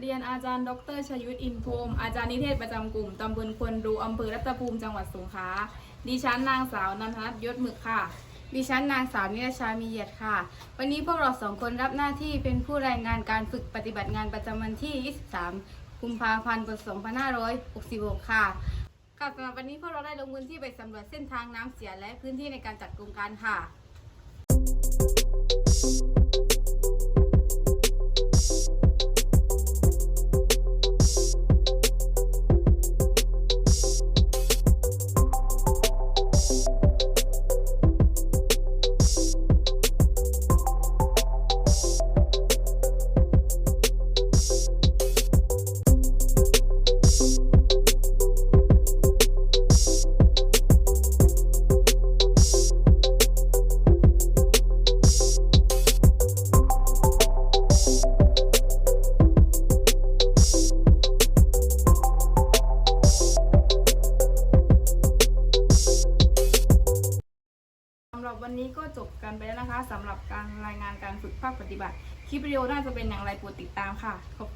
เรียนอาจารย์ ดรชยุทธอินพรมอาจารย์นิเทศประจำกลุ่มตำบลควนรูอำเภอรัตภูมิจังหวัดสงขลาดิฉันนางสาวนันทนัทยศหมึกค่ะ ดิฉันนางสาวนิรชามีเยียดค่ะ วันนี้พวกเราสองคนรับหน้าที่เป็นผู้รายงานการฝึกปฏิบัติงานประจำวันที่ 23 กุมภาพันธ์ปี2566 ค่ะค่ะสำหรับวันนี้พวกเราได้ลงพื้นที่ไปสำรวจเส้นทางน้ำเสียและพื้นที่ในการจัดโครงการค่ะ หรับวันนี้ก็จบกันไปแล้วนะคะสำหรับการรายงานการฝึกภาคปฏิบัติ คลิปวิดีโอน่าจะเป็นอย่างไรโปรดติดตามค่ะขอบ